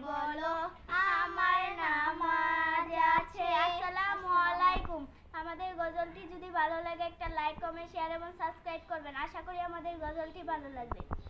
বলো, আমার নামাজ আছে। আসসালামু আলাইকুম। আমাদের গজলটি যদি ভালো লাগে, একটা লাইক কমেন্ট শেয়ার এবং সাবস্ক্রাইব করবেন। আশা করি আমাদের গজলটি ভালো লাগবে।